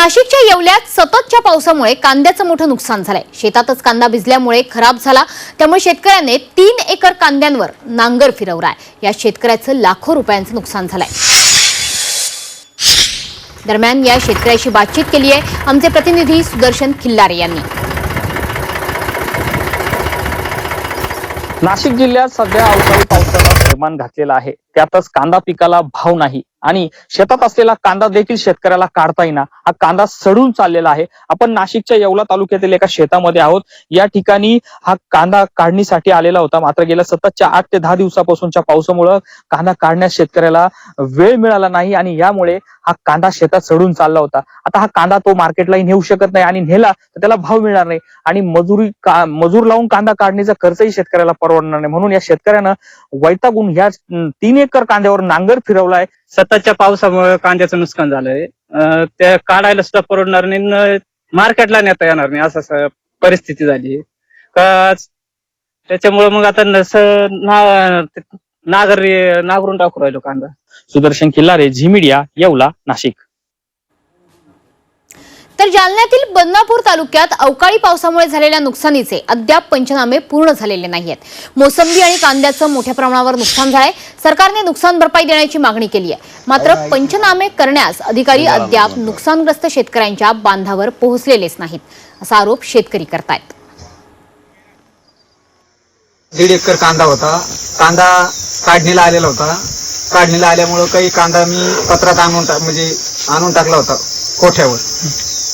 नाशिकच्या येवल्यात सततच्या पावसामुळे कांद्याचं मोठं नुकसान झालंय. शेतातच कांदा भिजल्यामुळे खराब झाला. त्यामुळे शेतकऱ्याने तीन एकर कांद्यांवर नांगर फिरवलाय. या शेतकऱ्याचं लाखो रुपयांचं नुकसान झालंय. दरम्यान या शेतकऱ्याशी बातचीत केली आहे आमचे प्रतिनिधी सुदर्शन खिल्लारे यांनी. नाशिक जिल्ह्यात सध्या अवकाळी पावसाला थैमान घातलेला आहे. त्यातच कांदा पिकाला भाव नाही. आणि शेतात असलेला कांदा देखील शेतकऱ्याला काढता येईना. हा कांदा सडून चाललेला आहे. आपण नाशिकच्या येवला तालुक्यातील एका शेतामध्ये आहोत. या ठिकाणी हा कांदा काढणीसाठी आलेला होता. मात्र गेल्या सततच्या आठ ते दहा दिवसापासूनच्या पावसामुळं कांदा काढण्यास शेतकऱ्याला वेळ मिळाला नाही आणि यामुळे हा कांदा शेतात सडून चालला होता. आता हा कांदा तो मार्केटलाही नेऊ शकत नाही आणि नेला तर त्याला भाव मिळणार नाही. आणि मजुरी का- मजूर लावून कांदा काढण्याचा खर्चही शेतकऱ्याला परवडणार नाही. म्हणून या शेतकऱ्यानं वैतागून ह्या तीन एकर कांद्यावर नांगर फिरवलाय. सततच्या पावसामुळे कांद्याचं नुकसान झालंय. अं, ते काढायला सुद्धा परवडणार नाही मार्केटला नेता येणार नाही असं स- परिस्थिती झाली का त्याच्यामुळे मग आता नस ना- नागर नागरून टाकू राहिलो कांदा. Sudarshan Killare Zee media Yeola Nashik. तर जालन्यातील बदनापूर तालुक्यात अवकाळी पावसामुळे झालेल्या नुकसानीचे अद्याप पंचनामे पूर्ण झालेले नाहीयेत. मोसंबी आणि कांद्याचं मोठ्या प्रमाणावर नुकसान झालंय. सरकारने नुकसान भरपाई देण्याची मागणी केली आहे मात्र पंचनामे करण्यास अधिकारी अद्याप नुकसानग्रस्त शेतकऱ्यांच्या बांधावर पोहोचलेलेच नाहीत असा आरोप शेतकरी करतायत. दीड एकर कांदा होता. कांदा काढणीला आलेला होता. काढणीला आल्यामुळं काही कांदा मी पत्रात आणून टाक म्हणजे आणून टाकला होता कोठ्यावर.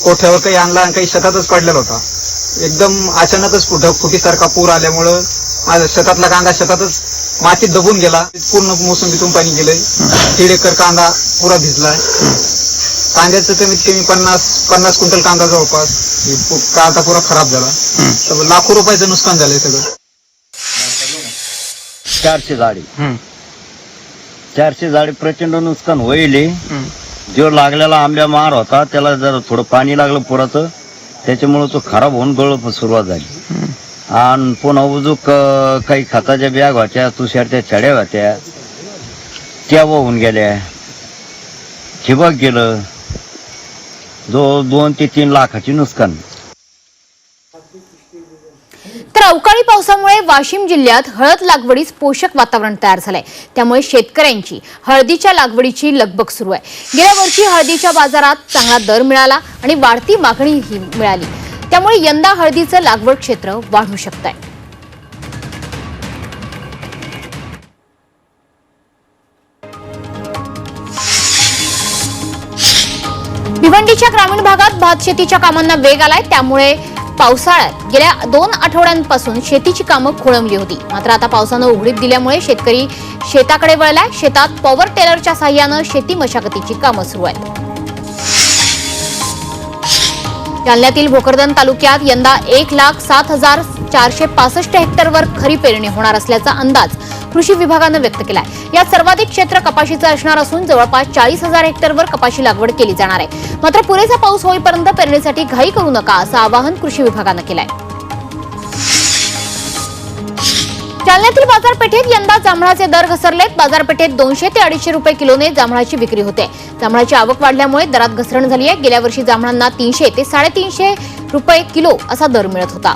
कोठ्यावर काही आणला आणि काही शेतातच पडलेला होता. एकदम अचानकच फुट फुटीसारखा पूर आल्यामुळं माझा शेतातला कांदा शेतातच मातीत दबून गेला. पूर्ण मोसंबीतून पाणी गेलंय. दीड एकर कांदा पुरा भिजलाय. कांद्याचं कमीत कमी पन्नास पन्नास क्विंटल कांदा जवळपास. कांदा पुरा खराब झाला. तर लाखो रुपयाचं नुकसान झालंय सगळं. चारशे झाडे. चारशे झाडे प्रचंड नुकसान होईल जो लागलेला आंब्या मार होता त्याला जर थोडं पाणी लागलं पुराचं त्याच्यामुळं तो खराब होऊन गळ सुरुवात झाली. आणि पुन्हा उजूक काही खताच्या बॅग होत्या तुषारच्या छड्या होत्या त्या वाहून गेल्या. ठिबक गेलं. जो दोन ते तीन लाखाची नुकसान तर अवकाळी पावसामुळे वाशिम जिल्ह्यात हळद लागवडीस पोषक वातावरण तयार झालंय. त्यामुळे शेतकऱ्यांची हळदीच्या लागवडीची लगबग सुरू आहे. गेल्या वर्षी हळदीच्या बाजारात चांगला दर मिळाला आणि वाढती मागणीही मिळाली. त्यामुळे यंदा हळदीचं लागवड क्षेत्र वाढू शकत आहे भिवंडीच्या ग्रामीण भागात भात शेतीच्या कामांना वेग आलाय. त्यामुळे पावसाळ्यात गेल्या दोन आठवड्यांपासून शेतीची कामं खोळंबली होती. मात्र आता पावसानं उघडीप दिल्यामुळे शेतकरी शेताकडे वळलाय. शेतात पॉवर टेलरच्या साह्यानं शेती मशागतीची कामं सुरू आहेत. जालन्यातील भोकरदन तालुक्यात यंदा एक लाख सात हजार चारशे पासष्ट हेक्टरवर खरी पेरणी होणार असल्याचा अंदाज कृषी विभागानं व्यक्त केलाय. यात सर्वाधिक क्षेत्र कपाशीचं असणार असून जवळपास चाळीस हजार हेक्टरवर कपाशी लागवड केली जाणार आहे. मात्र पुरेसा पाऊस होईपर्यंत पेरणीसाठी घाई करू नका असं आवाहन कृषी विभागानं केलंय. जालन्यातील बाजारपेठेत यंदा जांभळाचे दर घसरलेत. बाजारपेठेत दोनशे ते अडीचशे रुपये किलोने जांभळाची विक्री होते. जांभळाची आवक वाढल्यामुळे दरात घसरण झाली आहे गेल्या वर्षी जांभळांना तीनशे ते साडेतीनशे रुपये किलो असा दर मिळत होता.